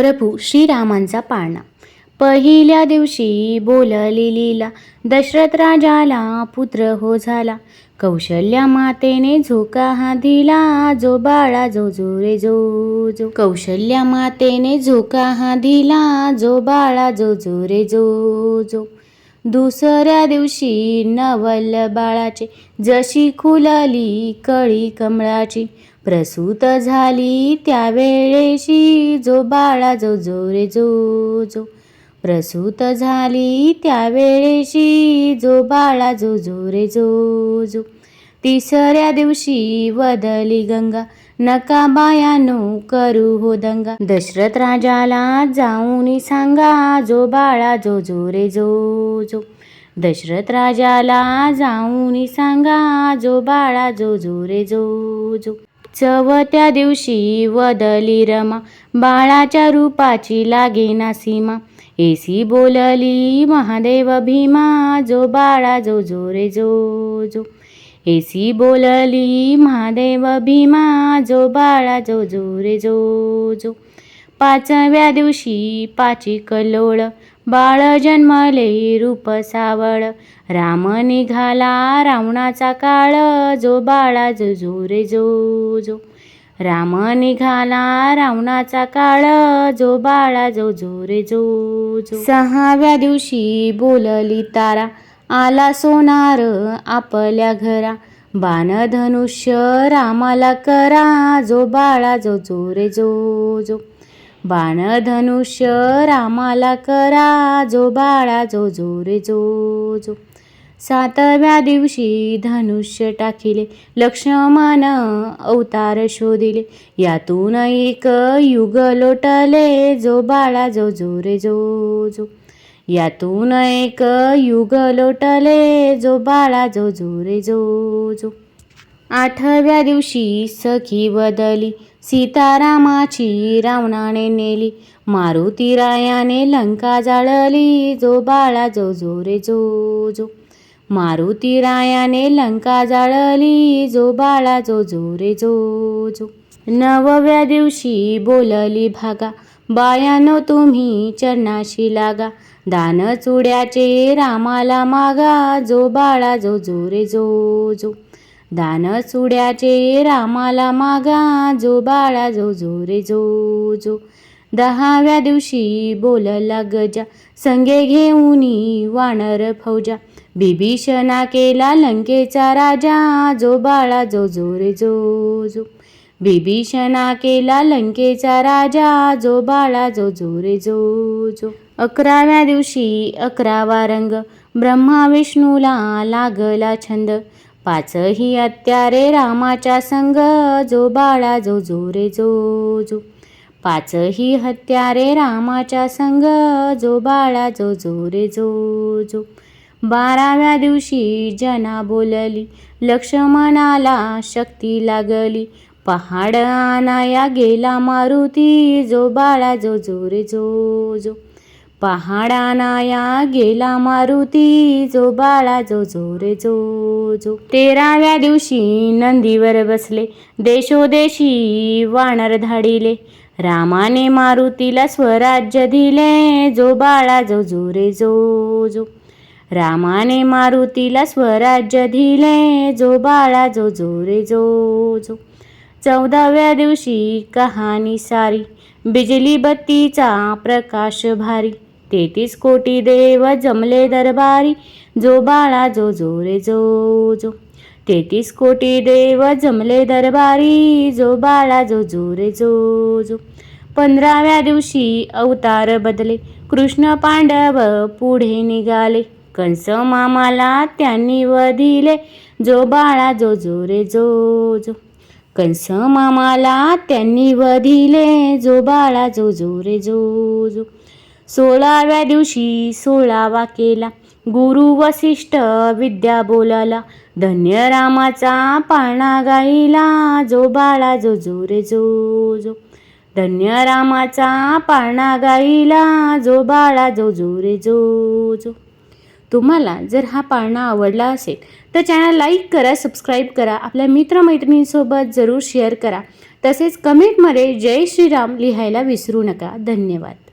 प्रभू श्रीरामांचा पाळणा. पहिल्या दिवशी बोलली लीला दशरथ राजाला पुत्र हो झाला. कौशल्या मातेने झोका हा दिला जो बाळा जो जो रे जो जो. कौशल्या मातेने झोका हा दिला जो बाळा जो जो रे जो जो. दुसऱ्या दिवशी नवल बाळाचे जशी खुलली कळी कमळाची प्रसूत झाली त्यावेळेशी जो बाळा जो जो रे जो जो. प्रसूत झाली त्यावेळेशी जो बाळा जो जो रे जो जो. तिसऱ्या दिवशी वदली गंगा नका बायानो करू हो दंगा. दशरथ राजाला जाऊन सांगा जो बाळा जो जो रे जो जो. दशरथ राजाला जाऊन सांगा जो बाळा जो जो रे जो जो. चवथ्या दिवशी वदली रमा. बाळाच्या रूपाची लागेना सीमा. एसी बोलली महादेव भीमा जो बाळा जो जो रे जो जो. एसी बोलली महादेव भीमा जो बाळा जो जो रे जो जो. पाचव्या दिवशी पाची कलोळ बाळ जन्मले रूप सावळ. राम निघाला रावणाचा काळ. जो बाळा जो जो रे जो जो. राम निघाला रावणाचा काळ. जो बाळा जो जो रे जो जो. सहाव्या दिवशी बोलली तारा. आला सोनार आपल्या घरा. बाणधनुष्य रामाला करा. जो बाळा जो जो रे जो जो. बाणधनुष्य रामाला करा जो बाळा जो जो रे जो जो. सातव्या दिवशी धनुष्य टाकिले लक्ष्मण अवतार शोधिले. यातून एक युग लोटले जो बाळा जो जो रे जो जो. यातून एक युग लोटले जो बाळा जो जो रे जो जो. आठव्या दिवशी सखी बदली. सीतारामाची रावणाने नेली. मारुती रायाने लंका जाळली. जो बाळा जो जो रे जो जो. मारुती रायाने लंका जाळली. जो बाळा जो जो रे जो जो. नवव्या दिवशी बोलली भागा. बायानो तुम्ही चरणाशी लागा. दान चुड्याचे रामाला मागा. जो बाळा जो जो रे जो जो. दानसुड्याचे रामाला मागा जो बाळा जो जो रे जो जो. दहाव्या दिवशी बोलला गजा संगे घेऊनी वानर फौजा. बिभीषणा केला लंकेचा राजा जो बाळा जो जो रे जो जो. बिभीषणा केला लंकेचा राजा जो बाळा जो जो रे जो जो. अकराव्या दिवशी अकरावा रंग ब्रह्मा विष्णूला लागला छंद. पाचही अत्यारे रामाच्या संग जो बाळा जो जो रे जो जो. पाचही हत्यारे रामाच्या संग जो बाळा जो जो रे जो जो. बाराव्या दिवशी जना बोलली लक्ष्मणाला शक्ती लागली. पहाड आणाया गेला मारुती जो बाळा जो जो रे जो जो. पहाडानाया गेला मारुती जो बाळा जो जो रे जो जो. तेराव्या दिवशी नंदीवर बसले देशोदेशी वानर धाडिले. रामाने मारुतीला स्वराज्य दिले जो बाळा जो जो रे जो जो. रामाने मारुतीला स्वराज्य दिले जो बाळा जो जो रे जो जो. चौदाव्या दिवशी कहाणी सारी बिजली बत्तीचा प्रकाश भारी. तेहतीस कोटी देव जमले दरबारी जो बाळा जो जो रे जो जो. तेहतीस कोटी देव जमले दरबारी जो बाळा जो जो रे जो जो. पंधराव्या दिवशी अवतार बदले कृष्ण पांडव पुढे निघाले. कंस मामाला त्यांनी वधिले जो बाळा जो जो रे जो जो. कंस मामाला त्यांनी वधिले जो बाळा जो जो रे जो जो. सोळाव्या दिवशी सोळावा केला. गुरु वसिष्ठ विद्या बोलाला. धन्य रामाचा पाळणा गाईला जो बाळा जो जो रे जो जो. धन्य रामाचा पाळणा गाईला जो बाळा जो जो रे जो जो. तुम्हाला जर हा पाळणा आवडला असेल तर चॅनल लाईक करा सबस्क्राईब करा. आपल्या मित्रमैत्रिणींसोबत जरूर शेअर करा. तसेच कमेंटमध्ये जय श्रीराम लिहायला विसरू नका. धन्यवाद.